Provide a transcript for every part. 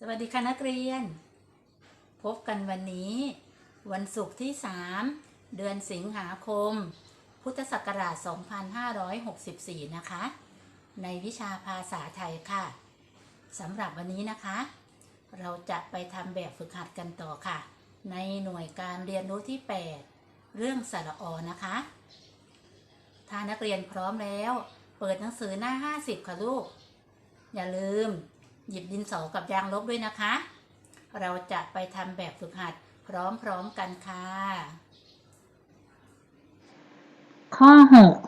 สวัสดีค่ะนักเรียน พบกันวันนี้ วันศุกร์ที่ 3 เดือนสิงหาคม พุทธศักราช 2564 นะคะ ในวิชาภาษาไทยค่ะสำหรับวันนี้นะคะ เราจะไปทำแบบฝึกหัดกันต่อค่ะ ในหน่วยการเรียนรู้ที่ 8 เรื่องสระอนะคะ ถ้านักเรียนพร้อมแล้ว เปิดหนังสือหน้า 50 ค่ะลูก อย่าลืม หยิบดินสอกับยางลบด้วยนะคะ เราจะไปทำแบบฝึกหัดพร้อมๆกันค่ะ ข้อ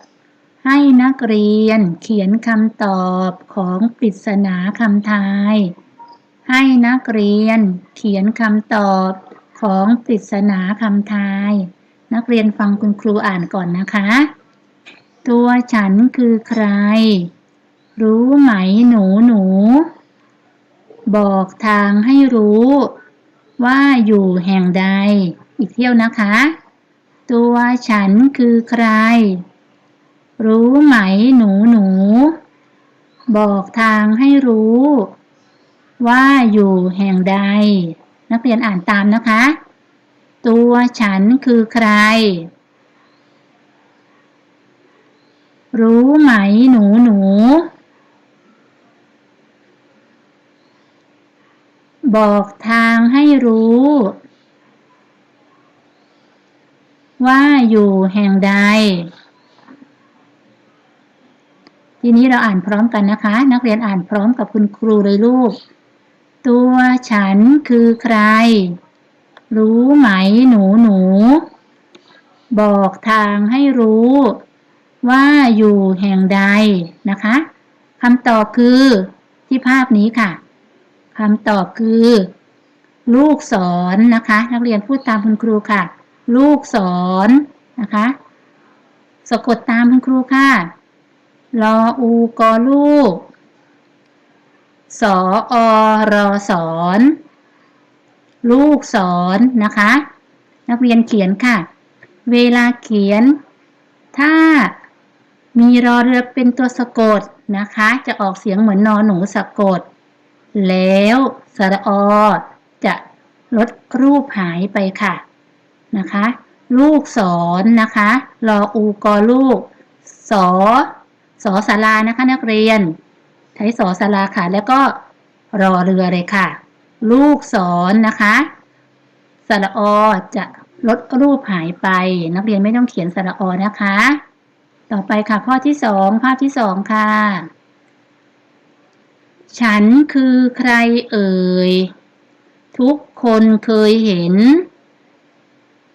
6 ให้นักเรียนเขียนคำตอบของปริศนาคำทาย ให้นักเรียนเขียนคำตอบของปริศนาคำทาย นักเรียนฟังคุณครูอ่านก่อนนะคะ ตัวฉันคือใคร รู้ไหมหนูหนู บอกทางให้รู้ ว่าอยู่แห่งใด อีกเที่ยวนะคะ ตัวฉันคือใคร รู้ไหมหนูหนู บอกทางให้รู้ ว่าอยู่แห่งใด นักเรียนอ่านตามนะคะ ตัวฉันคือใคร รู้ไหมหนูหนู บอกทางให้รู้ ว่าอยู่แห่งใด ทีนี้เราอ่านพร้อมกันนะคะ นักเรียนอ่านพร้อมกับคุณครูเลยลูก ตัวฉันคือใคร รู้ไหมหนูหนู บอกทางให้รู้ ว่าอยู่แห่งใดนะคะคำตอบคือที่ภาพนี้ค่ะ คำตอบคือ ลูกศรนนะคะ นักเรียนพูดตามคุณครูค่ะ ลูกศรนนะคะ สะกดตามคุณครูค่ะรออูกอลูกสออรอสอนลูกศรนนะคะ นักเรียนเขียนค่ะ เวลาเขียน ถ้ามีรอเรือเป็นตัวสะกดนะคะ จะออกเสียงเหมือนนอหนูสะกด แล้วสระอจะลดรูปหายไปค่ะนะคะ ลูกศรนนะคะรออูกอลูกสอสอสารานะคะนักเรียน ใช้สอสาราค่ะ แล้วก็รอเรือเลยค่ะ ลูกศรนนะคะสระอจะลดรูปหายไป นักเรียนไม่ต้องเขียนสระอนะคะ ต่อไปค่ะข้อที่สองภาพที่สองค่ะ ฉันคือใครเอ่ย ทุกคนเคยเห็น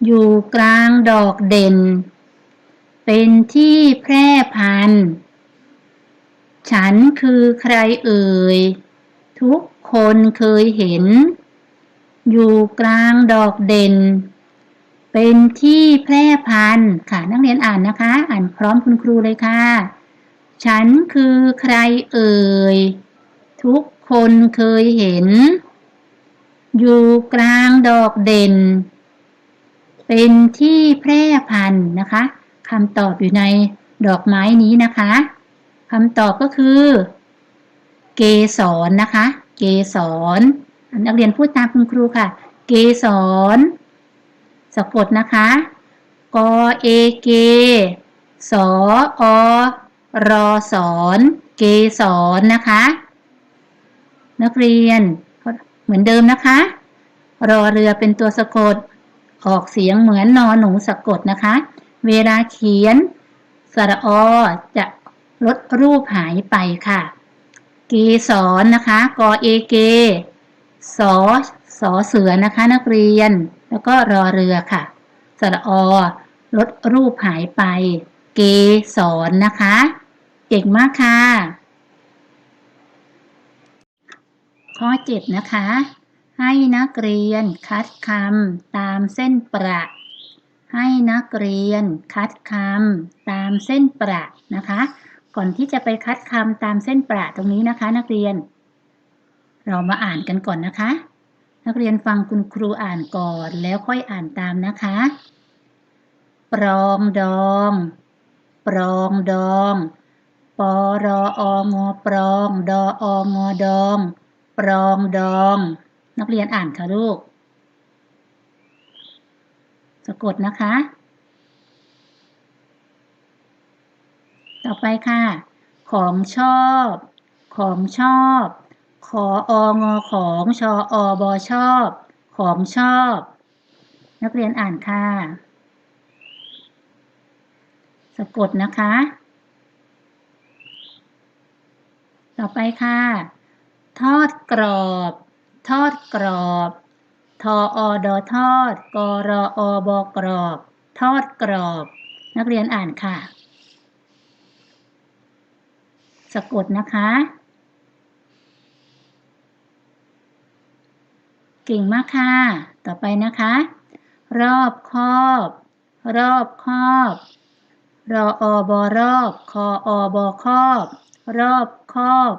อยู่กลางดอกเด่น เป็นที่แพร่พันธุ์ฉันคือใครเอ่ย ทุกคนเคยเห็น อยู่กลางดอกเด่น เป็นที่แพร่พันธุ์ค่ะ นักเรียนอ่านนะคะ อ่านพร้อมคุณครูเลยค่ะ ฉันคือใครเอ่ย ทุกคนเคยเห็น อยู่กลางดอกเด่น เป็นที่แพร่พันธุ์นะคะคำตอบอยู่ในดอกไม้นี้นะคะคำตอบก็คือ เกสรนนะคะ เกสรนักเรียนพูดตามคุณครูค่ะ เกสรสะกดนะคะ กอเอเกสออรอสอน เกสรนะคะ นักเรียน เหมือนเดิมนะคะ รอเรือเป็นตัวสะกด ออกเสียงเหมือนนอหนูสะกดนะคะ เวลาเขียนสระอจะลดรูปหายไปค่ะ เกสรนนะคะกอเอเกสอสอเสือนะคะนักเรียน แล้วก็รอเรือค่ะ สระอลดรูปหายไป เกสรนนะคะ เก่งมากค่ะ ข้อ 7 นะคะ ให้นักเรียนคัดคำตามเส้นประ ให้นักเรียนคัดคำตามเส้นประนะคะ ก่อนที่จะไปคัดคำตามเส้นประตรงนี้นะคะ นักเรียน เรามาอ่านกันก่อนนะคะ นักเรียนฟังคุณครูอ่านก่อนแล้วค่อยอ่านตามนะคะ ปรองดอง ปรองดอง ปรอองอปรอง ดอองอดอง ปรองดอง นักเรียนอ่านค่ะลูก สะกดนะคะ ต่อไปค่ะ ของชอบ ของชอบ ขอองอของชออบอชอบ ของชอบ นักเรียนอ่านค่ะ สะกดนะคะ ต่อไปค่ะ ทอดกรอบ ทอดกรอบ ทออดอทอด กรออบกรอบ ทอดกรอบ นักเรียนอ่านค่ะ สะกดนะคะ เก่งมากค่ะ ต่อไปนะคะ รอบคอบรอบ คอบรออบอรอบคออบอคอบ รอบคอบ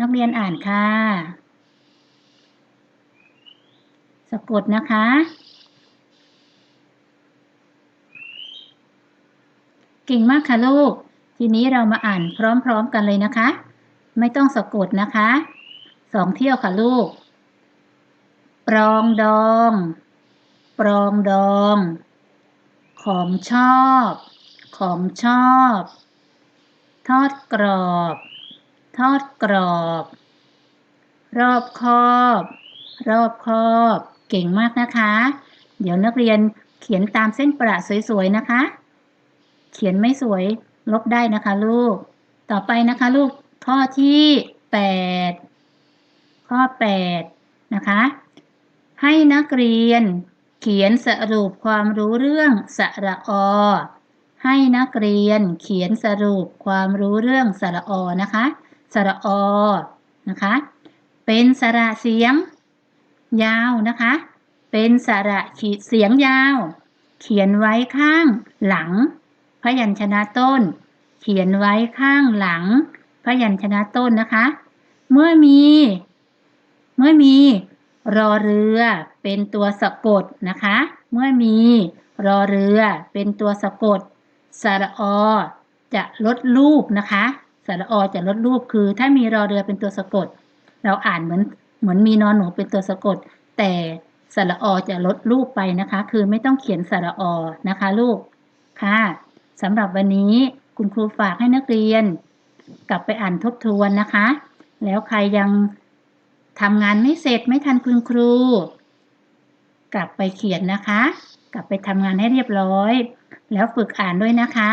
นักเรียนอ่านค่ะ สะกดนะคะ เก่งมากค่ะลูก ทีนี้เรามาอ่านพร้อมๆกันเลยนะคะ ไม่ต้องสะกดนะคะ สองเที่ยวค่ะลูก ปรองดอง ปรองดอง ของชอบ ของชอบ ทอดกรอบ ทอดกรอบ รอบคอบ รอบคอบ เก่งมากนะคะ เดี๋ยวนักเรียนเขียนตามเส้นประสวยๆนะคะ เขียนไม่สวยลบได้นะคะลูก ต่อไปนะคะลูกข้อที่ 8 ข้อ 8 นะคะ ให้นักเรียนเขียนสรุปความรู้เรื่องสระอ ให้นักเรียนเขียนสรุปความรู้เรื่องสระอนะคะ สระอนะคะ เป็นสระเสียง ยาวนะคะ เป็นสระขีดเสียงยาว เขียนไว้ข้างหลัง พยัญชนะต้น เขียนไว้ข้างหลัง พยัญชนะต้นนะคะ เมื่อมี เมื่อมี รอเรือเป็นตัวสะกดนะคะ เมื่อมี รอเรือเป็นตัวสะกดสระอจะลดรูปนะคะ สระอจะลดรูปคือ ถ้ามีรอเรือเป็นตัวสะกด เราอ่านเหมือนเหมือนมีนอนหนูเป็นตัวสะกด แต่สระอจะลดรูปไปนะคะ คือไม่ต้องเขียนสระอนะคะ ลูกค่ะสำหรับวันนี้คุณครูฝากให้นักเรียน กลับไปอ่านทบทวนนะคะ แล้วใครยังทำงานไม่เสร็จไม่ทันคุณครู กลับไปเขียนนะคะ กลับไปทำงานให้เรียบร้อย แล้วฝึกอ่านด้วยนะคะ